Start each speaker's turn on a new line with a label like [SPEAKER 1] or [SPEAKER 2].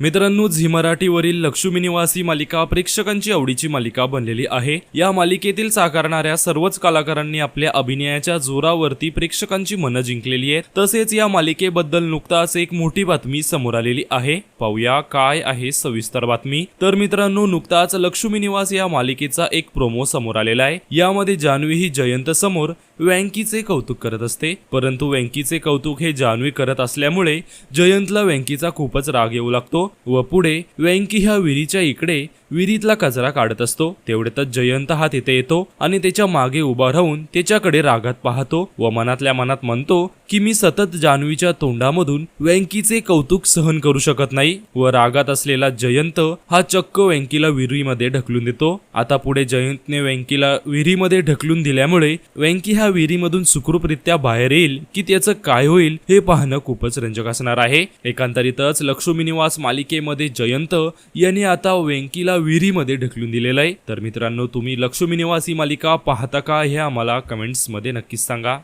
[SPEAKER 1] मित्रांनो झी मराठीवरील लक्ष्मी निवासी मालिका प्रेक्षकांची आवडीची मालिका बनलेली आहे. या मालिकेतील साकारणाऱ्या सर्वच कलाकारांनी आपल्या अभिनयाच्या जोरावरती प्रेक्षकांची मनं जिंकलेली आहेत. तसेच या मालिकेबद्दल नुकताच एक मोठी बातमी समोर आलेली आहे. पाहूया काय आहे सविस्तर बातमी. तर मित्रांनो नुकताच लक्ष्मी निवास या मालिकेचा एक प्रोमो समोर आलेला आहे. यामध्ये जान्हवी ही जयंत समोर व्यंकीचे कौतुक करत असते. परंतु व्यंकीचे कौतुक हे जान्हवी करत असल्यामुळे जयंतला व्यंकीचा खूपच राग येऊ लागतो. व पुढे व्यंकी ह्या विहिरीच्या इकडे विहिरीतला कचरा काढत असतो. तेवढ्यातच जयंत हा तिथे येतो आणि त्याच्यामागे उभा राहून त्याच्याकडे रागात पाहतो व मनातल्या मनात म्हणतो की मी सतत जान्हवीच्या तोंडामधून व्यंकीचे कौतुक सहन करू शकत नाही व रागात असलेला जयंत हा चक्क व्यंकीला विहिरीमध्ये ढकलून देतो. आता पुढे जयंतने व्यंकीला विहिरीमध्ये ढकलून दिल्यामुळे व्यंकी ह्या विहिरीमधून सुखरूपरित्या बाहेर येईल की त्याचं काय होईल हे पाहणं खूपच रंजक असणार आहे. एकांतरितच लक्ष्मीनिवास मालिकेमध्ये जयंत यांनी आता व्यंकीला विहिरीमध्ये ढकलून दिलेलं आहे. तर मित्रांनो तुम्ही लक्ष्मी निवासी मालिका पाहता का हे आम्हाला कमेंट्समध्ये नक्कीच सांगा.